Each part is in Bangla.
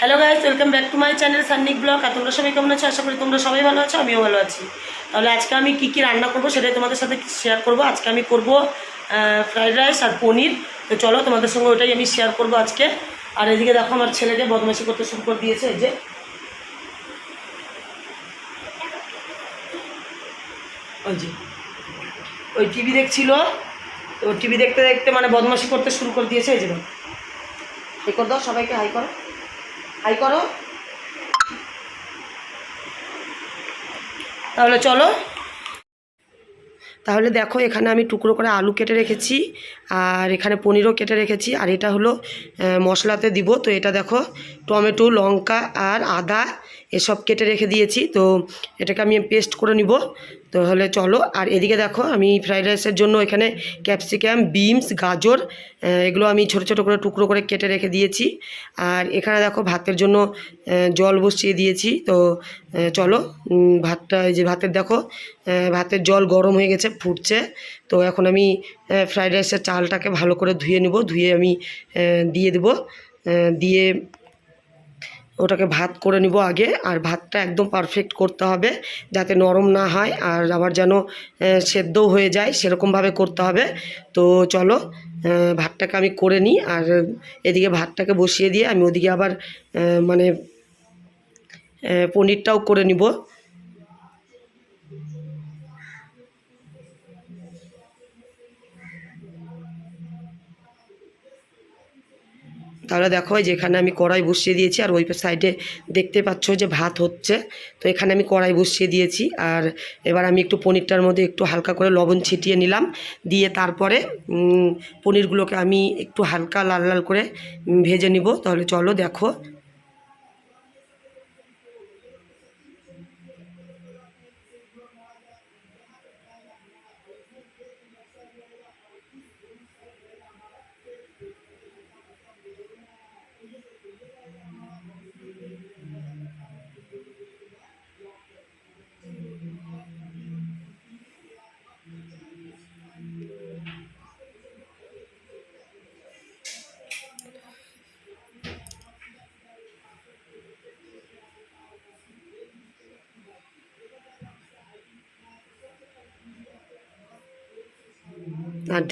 Hello guys welcome back to my channel Sannik blog আর তোমরা সবাই কেমন আছো? আশা করি তোমরা সবাই ভালো আছো, আমিও ভালো আছি। তাহলে আজকে আমি কী কী রান্না করব সেটাই তোমাদের সাথে শেয়ার করব। আজকে আমি করব ফ্রাইড রাইস আর পনির। তো চলো তোমাদের সঙ্গে ওটাই আমি শেয়ার করব আজকে। আর এদিকে দেখো আমার ছেলেকে বদমাশি করতে শুরু করে দিয়েছে, এই যে। ওই যে। ওই টিভি দেখছিল। তো টিভি দেখতে দেখতে মানে বদমাশি করতে শুরু করে দিয়েছে, এই যে। এই কর দাও, সবাইকে হাই করো। হাই করো। তাহলে চলো। তাহলে দেখো, এখানে আমি টুকরো করে আলু কেটে রেখেছি, আর এখানে পনিরও কেটে রেখেছি, আর এটা হলো মশলাতে দিব। তো এটা দেখো, টমেটো, লঙ্কা, আর আদা এসব কেটে রেখে দিয়েছি, তো এটাকে আমি পেস্ট করে নিব। তো হলে চলো, আর এদিকে দেখো, আমি ফ্রাইড রাইসের জন্য এখানে ক্যাপসিকাম বিনস গাজর এগুলো আমি ছোট ছোট করে টুকরো করে কেটে রেখে দিয়েছি। আর এখানে দেখো, ভাতের জন্য জল বসিয়ে দিয়েছি। তো চলো ভাতটা, এই যে ভাতের দেখো ভাতের জল গরম হয়ে গেছে, ফুটছে। তো এখন আমি ফ্রাইড রাইসের চালটাকে ভালো করে ধুয়ে নেব, ধুয়ে আমি দিয়ে দেবো। দিয়ে ওটাকে ভাত করে নিব আগে, আর ভাতটা একদম পারফেক্ট করতে হবে যাতে নরম না হয় আর আবার যেন সেদ্ধও হয়ে যায়, সেরকমভাবে করতে হবে। তো চলো ভাতটাকে আমি করে নিই, আর এদিকে ভাতটাকে বসিয়ে দিয়ে আমি ওদিকে আবার মানে পনিরটাও করে নিব। তাহলে দেখো যেখানে আমি কড়াই বসিয়ে দিয়েছি, আর ওই সাইডে দেখতে পাচ্ছ যে ভাত হচ্ছে। তো এখানে আমি কড়াই বসিয়ে দিয়েছি, আর এবার আমি একটু পনিরটার মধ্যে একটু হালকা করে লবণ ছিটিয়ে নিলাম। দিয়ে তারপরে পনিরগুলোকে আমি একটু হালকা লাল লাল করে ভেজে নিব। তাহলে চলো দেখো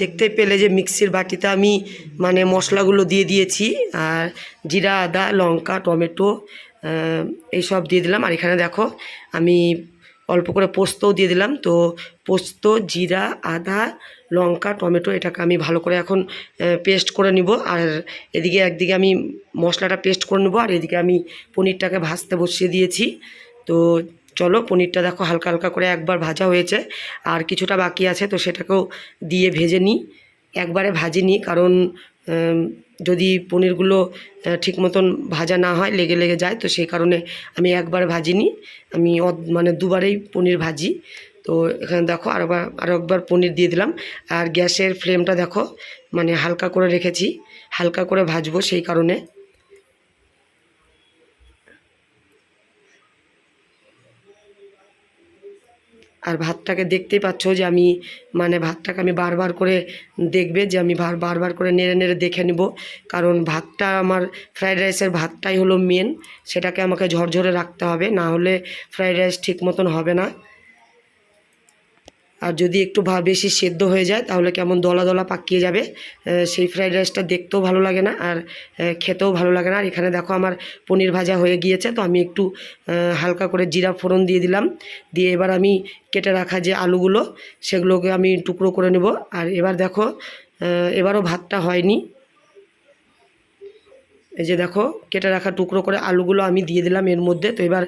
দেখতে পেলে যে মিক্সির বাটিতে আমি মানে মশলাগুলো দিয়ে দিয়েছি, আর জিরা, আদা, লঙ্কা, টমেটো এইসব দিয়ে দিলাম। আর এখানে দেখো, আমি অল্প করে পোস্তও দিয়ে দিলাম। তো পোস্ত, জিরা, আদা, লঙ্কা, টমেটো এটাকে আমি ভালো করে এখন পেস্ট করে নিব। আর এদিকে একদিকে আমি মশলাটা পেস্ট করে নেব। আর এদিকে আমি পনিরটাকে ভাজতে বসিয়ে দিয়েছি। তো চলো পনিরটা দেখো হালকা হালকা করে একবার ভাজা হয়েছে। আর কিছুটা বাকি আছে, তো সেটাকেও দিয়ে ভেজে নিই। একবারে ভাজিনি কারণ যদি পনিরগুলো ঠিক মতন ভাজা না হয়, লেগে লেগে যায়, তো সেই কারণে আমি একবার ভাজিনি আমি মানে দুবারেই পনির ভাজি। তো এখানে দেখো আরেকবার আরও একবার পনির দিয়ে দিলাম। আর গ্যাসের ফ্লেমটা দেখো মানে হালকা করে রেখেছি। হালকা করে ভাজবো সেই কারণে। আর ভাতটাকে দেখতেই পাচ্ছ যে আমি মানে ভাতটাকে আমি বারবার করে দেখবে যে আমি বার বারবার করে নেড়ে নেড়ে দেখে নেব। কারণ ভাতটা আমার ফ্রায়েড রাইসের ভাতটাই হলো মেন সেটাকে আমাকে ঝরঝরে রাখতে হবে, না হলে ফ্রায়েড রাইস ঠিক মতন হবে না। আর যদি একটু ভা বেশি সেদ্ধ হয়ে যায়, তাহলে কেমন দলা দলা পাকিয়ে যাবে। সেই ফ্রাইড রাইসটা দেখতেও ভালো লাগে না, আর খেতেও ভালো লাগে না। আর এখানে দেখো আমার পনির ভাজা হয়ে গিয়েছে, তো আমি একটু হালকা করে জিরা ফোড়ন দিয়ে দিলাম। দিয়ে এবার আমি কেটে রাখা যে আলুগুলো, সেগুলোকে আমি টুকরো করে নেব। আর এবার দেখো এবারও ভাতটা হয়নি। এই যে দেখো, কেটে রাখা টুকরো করে আলুগুলো আমি দিয়ে দিলাম এর মধ্যে। তো এবার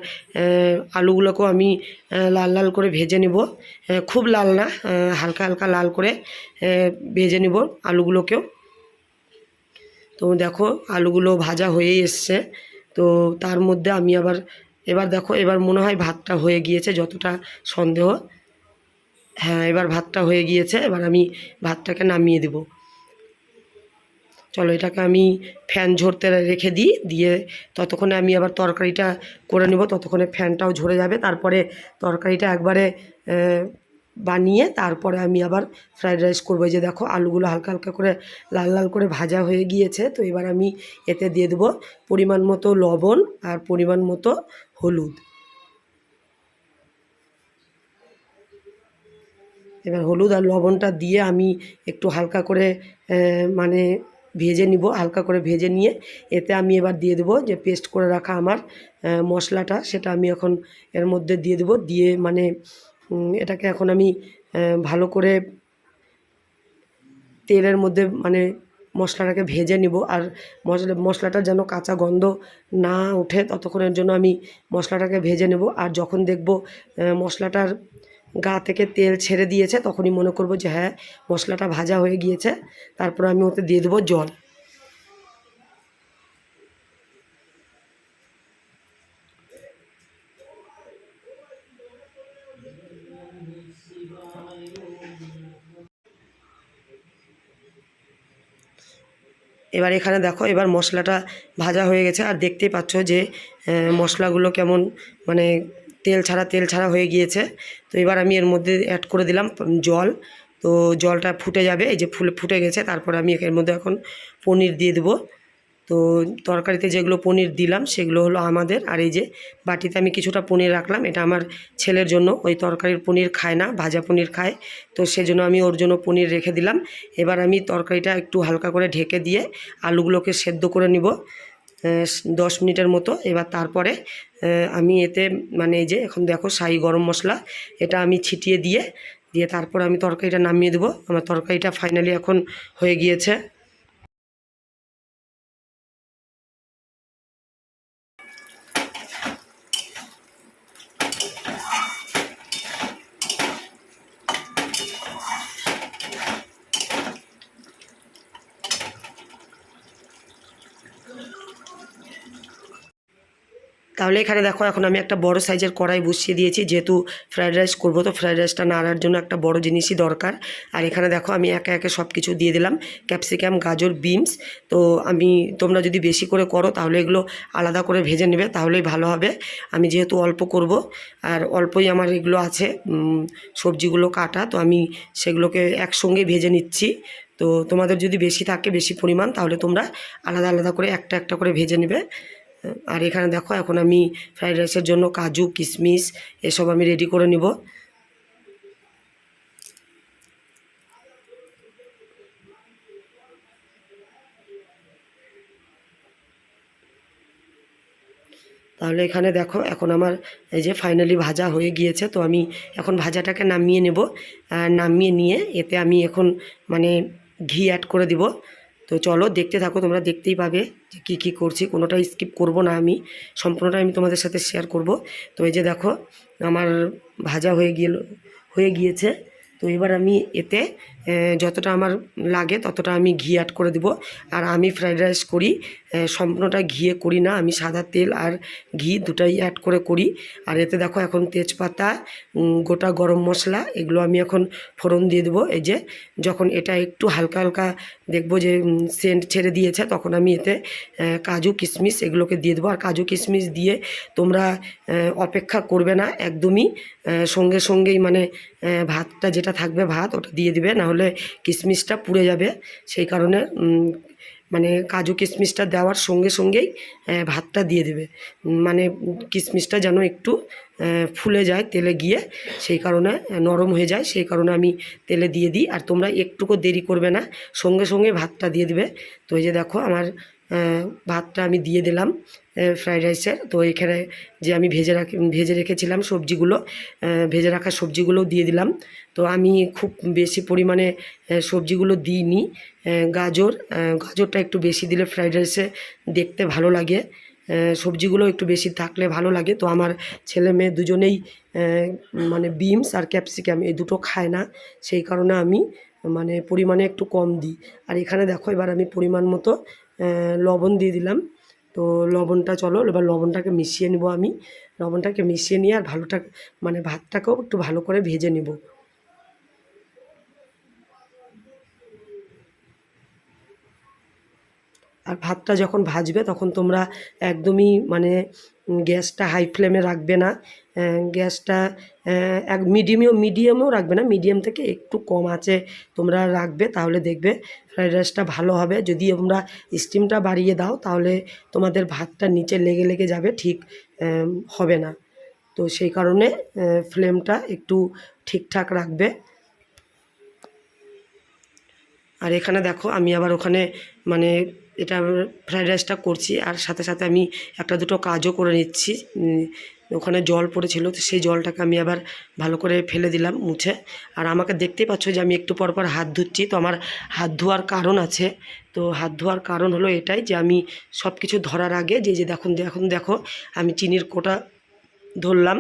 আলুগুলোকেও আমি লাল লাল করে ভেজে নিব। খুব লাল না হালকা হালকা লাল করে ভেজে নিব আলুগুলোকেও। তো দেখো, আলুগুলো ভাজা হয়েই এসছে। তো তার মধ্যে আমি আবার, এবার দেখো, এবার মনে হয় ভাতটা হয়ে গিয়েছে যতটা সন্দেহ। হ্যাঁ এবার ভাতটা হয়ে গিয়েছে, এবার আমি ভাতটাকে নামিয়ে দেবো। চলো এটাকে আমি ফ্যান ঝরতে রেখে দিই, দিয়ে ততক্ষণে আমি আবার তরকারিটা করে নেব, ততক্ষণে ফ্যানটাও ঝরে যাবে। তারপরে তরকারিটা একবারে বানিয়ে তারপরে আমি আবার ফ্রাইড রাইস করব। যে দেখো আলুগুলো হালকা হালকা করে লাল লাল করে ভাজা হয়ে গিয়েছে, তো এবার আমি এতে দিয়ে দেবো পরিমাণ মতো লবণ আর পরিমাণ মতো হলুদ। এবার হলুদ আর লবণটা দিয়ে আমি একটু হালকা করে মানে ভেজে নিব, হালকা করে ভেজে নিয়ে। এতে আমি এবার দিয়ে দেবো যে পেস্ট করে রাখা আমার মশলাটা, সেটা আমি এখন এর মধ্যে দিয়ে দেবো। দিয়ে মানে এটাকে এখন আমি ভালো করে তেলের মধ্যে মানে মশলাটাকে ভেজে নিব। আর মশলা মশলাটা যেন কাঁচা গন্ধ না ওঠে, ততক্ষণের জন্য আমি মশলাটাকে ভেজে নেব। আর যখন দেখব মশলাটার গা থেকে তেল ছেড়ে দিয়েছে, তখনই মনে করব যে হ্যাঁ মশলাটা ভাজা হয়ে গিয়েছে, তারপর আমি ওতে দিয়ে দেবো জল। এবার এখানে দেখো, এবার মশলাটা ভাজা হয়ে গেছে, আর দেখতেই পাচ্ছ যে মশলাগুলো কেমন মানে তেল ছাড়া তেল ছাড়া হয়ে গিয়েছে। তো এবার আমি এর মধ্যে অ্যাড করে দিলাম জল। তো জলটা ফুটে যাবে, এই যে ফুলে ফুটে গেছে, তারপর আমি এর মধ্যে এখন পনির দিয়ে দেবো। তো তরকারিতে যেগুলো পনির দিলাম, সেগুলো হলো আমাদের। আর এই যে বাটিতে আমি কিছুটা পনির রাখলাম, এটা আমার ছেলের জন্য। ওই তরকারির পনির খায় না, ভাজা পনির খায়। তো সেজন্য আমি ওর জন্য পনির রেখে দিলাম। এবার আমি তরকারিটা একটু হালকা করে ঢেকে দিয়ে আলুগুলোকে সেদ্ধ করে নিব। দশ মিনিটের মতো। এবার তারপরে আমি এতে মানে যে, এখন দেখো সাই গরম মশলা, এটা আমি ছিটিয়ে দিয়ে দিয়ে তারপর আমি তরকারিটা নামিয়ে দেবো। আমার তরকারিটা ফাইনালি এখন হয়ে গিয়েছে। তাহলে এখানে দেখো এখন আমি একটা বড় সাইজের কড়াই বসিয়ে দিয়েছি, যেহেতু ফ্রায়েড রাইস করব তো ফ্রায়েড রাইসটা নাড়ার জন্য একটা বড় জিনিসই দরকার। আর এখানে দেখো আমি একে একে সব কিছু দিয়ে দিলাম ক্যাপসিকাম গাজর বিনস তো আমি, তোমরা যদি বেশি করে করো তাহলে এগুলো আলাদা করে ভেজে নেবে, তাহলেই ভালো হবে। আমি যেহেতু অল্প করব, আর অল্পই আমার এগুলো আছে সবজিগুলো কাটা, তো আমি সেগুলোকে একসঙ্গে ভেজে নিচ্ছি। তো তোমাদের যদি বেশি থাকে, বেশি পরিমাণ, তাহলে তোমরা আলাদা আলাদা করে একটা একটা করে ভেজে নেবে। আর এখানে দেখো, এখন আমি ফ্রাইড রাইসের জন্য কাজু, কিশমিশ এসব আমি রেডি করে নিব। তাহলে এখানে দেখো, এখন আমার এই যে ফাইনালি ভাজা হয়ে গিয়েছে, তো আমি এখন ভাজাটাকে নামিয়ে নেব। নামিয়ে নিয়ে এতে আমি এখন মানে ঘি অ্যাড করে দিব। তো চলো দেখতে থাকো, তোমরা দেখতেই পাবে যে কী কী করছি। কোনোটাই স্কিপ করব না আমি সম্পূর্ণটা আমি তোমাদের সাথে শেয়ার করব। তো এই যে দেখো, আমার ভাজা হয়ে গেল হয়ে গিয়েছে। তো এবার আমি এতে যতটা আমার লাগে ততটা আমি ঘি অ্যাড করে দেব। আর আমি ফ্রাইড রাইস করি সম্পূর্ণটা ঘিয়ে করি না, আমি সাদা তেল আর ঘি দুটাই অ্যাড করে করি। আর এতে দেখো এখন তেজপাতা গোটা গরম মশলা, এগুলো আমি এখন ফোড়ন দিয়ে দেবো। এই যে যখন এটা একটু হালকা হালকা দেখব যে সেন্ট ছেড়ে দিয়েছে, তখন আমি এতে কাজু, কিশমিশ এগুলোকে দিয়ে দেবো। আর কাজু, কিশমিশ দিয়ে তোমরা অপেক্ষা করবে না, একদমই সঙ্গে সঙ্গেই মানে ভাতটা যেটা থাকবে ভাত, ওটা দিয়ে দিবে। না হলে কিশমিশটা পুড়ে যাবে। সেই কারণে মানে কাজু কিশমিশটা দেওয়ার সঙ্গে সঙ্গেই ভাতটা দিয়ে দেবে। মানে কিশমিশটা যেন একটু ফুলে যায় তেলে গিয়ে, সেই কারণে নরম হয়ে যায়, সেই কারণে আমি তেলে দিয়ে দিই। আর তোমরা একটুকু দেরি করবে না, সঙ্গে সঙ্গে ভাতটা দিয়ে দেবে। তো এই যে দেখো, আমার ভাতটা আমি দিয়ে দিলাম ফ্রাইড রাইসের তো এখানে যে আমি ভেজে রাখি, ভেজে রেখেছিলাম সবজিগুলো ভেজে রাখা সবজিগুলোও দিয়ে দিলাম। তো আমি খুব বেশি পরিমাণে সবজিগুলো দিইনি। গাজর গাজরটা একটু বেশি দিলে ফ্রাইড রাইসে দেখতে ভালো লাগে। সবজিগুলো একটু বেশি থাকলে ভালো লাগে। তো আমার ছেলে মেয়ে দুজনেই মানে বিমস আর ক্যাপসিকাম এই দুটো খায় না। সেই কারণে আমি মানে পরিমাণে একটু কম দিই। আর এখানে দেখো, এবার আমি পরিমাণ মতো লবণ দিয়ে দিলাম। তো লবণটা চলো, এবার লবণটাকে মিশিয়ে নেব আমি। লবণটাকে মিশিয়ে নিয়ে আর ভালোটা মানে ভাতটাকেও একটু ভালো করে ভেজে নেব। আর ভাতটা যখন ভাজবে তখন তোমরা একদমই মানে গ্যাসটা হাই ফ্লেমে রাখবে না। গ্যাসটা এক মিডিয়ামেও মিডিয়ামেও রাখবে না, মিডিয়াম থেকে একটু কম আছে তোমরা রাখবে তাহলে দেখবে ফ্রাইড রাইসটা ভালো হবে। যদি তোমরা স্টিমটা বাড়িয়ে দাও তাহলে তোমাদের ভাতটা নিচে লেগে লেগে যাবে, ঠিক হবে না। তো সেই কারণে ফ্লেমটা একটু ঠিকঠাক রাখবে। আর এখানে দেখো আমি আবার ওখানে মানে এটা ফ্রাইড রাইসটা করছি আর সাথে সাথে আমি একটা দুটো কাজও করে নিচ্ছি। ওখানে জল পড়েছিল, তো সেই জলটাকে আমি আবার ভালো করে ফেলে দিলাম মুছে। আর আমাকে দেখতেই পাচ্ছ যে আমি একটু পর পর হাত ধুচ্ছি, তো আমার হাত ধোয়ার কারণ আছে। তো হাত ধোয়ার কারণ হলো এটাই যে আমি সব কিছু ধরার আগে যে যে দেখুন এখন দেখো, আমি চিনির কোটা ধরলাম।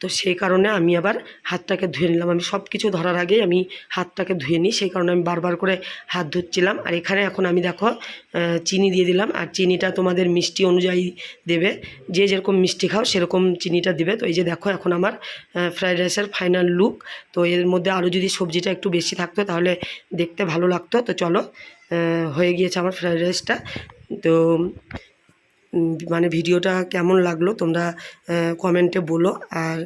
তো সেই কারণে আমি আবার হাতটাকে ধুয়ে নিলাম। আমি সব কিছু ধরার আগে আমি হাতটাকে ধুয়ে নিই, সেই কারণে আমি বারবার করে হাত ধুচ্ছিলাম। আর এখানে এখন আমি দেখো চিনি দিয়ে দিলাম। আর চিনিটা তোমাদের মিষ্টি অনুযায়ী দেবে। যে যেরকম মিষ্টি খাও, সেরকম চিনিটা দেবে। তো এই যে দেখো, এখন আমার ফ্রাইড রাইসের ফাইনাল লুক। তো এর মধ্যে আরও যদি সবজিটা একটু বেশি থাকতো, তাহলে দেখতে ভালো লাগতো। তো চলো হয়ে গিয়েছে আমার ফ্রাইড রাইসটা। তো মানে ভিডিওটা কেমন লাগল তোমরা কমেন্টে বলো। আর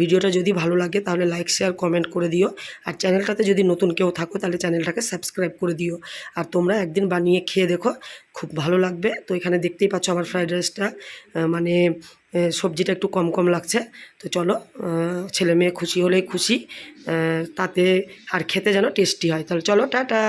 ভিডিওটা যদি ভালো লাগে তাহলে লাইক শেয়ার কমেন্ট করে দিও। আর চ্যানেলটাতে যদি নতুন কেউ থাকো তাহলে চ্যানেলটাকে সাবস্ক্রাইব করে দিও। আর তোমরা একদিন বানিয়ে খেয়ে দেখো, খুব ভালো লাগবে। তো এখানে দেখতেই পাচ্ছ আমার ফ্রাইড রাইসটা মানে সবজিটা একটু কম কম লাগছে। তো চলো ছেলে মেয়ে খুশি হলেই খুশি তাতে আর খেতে যেন টেস্টি হয়। তাহলে চলো, টাটা!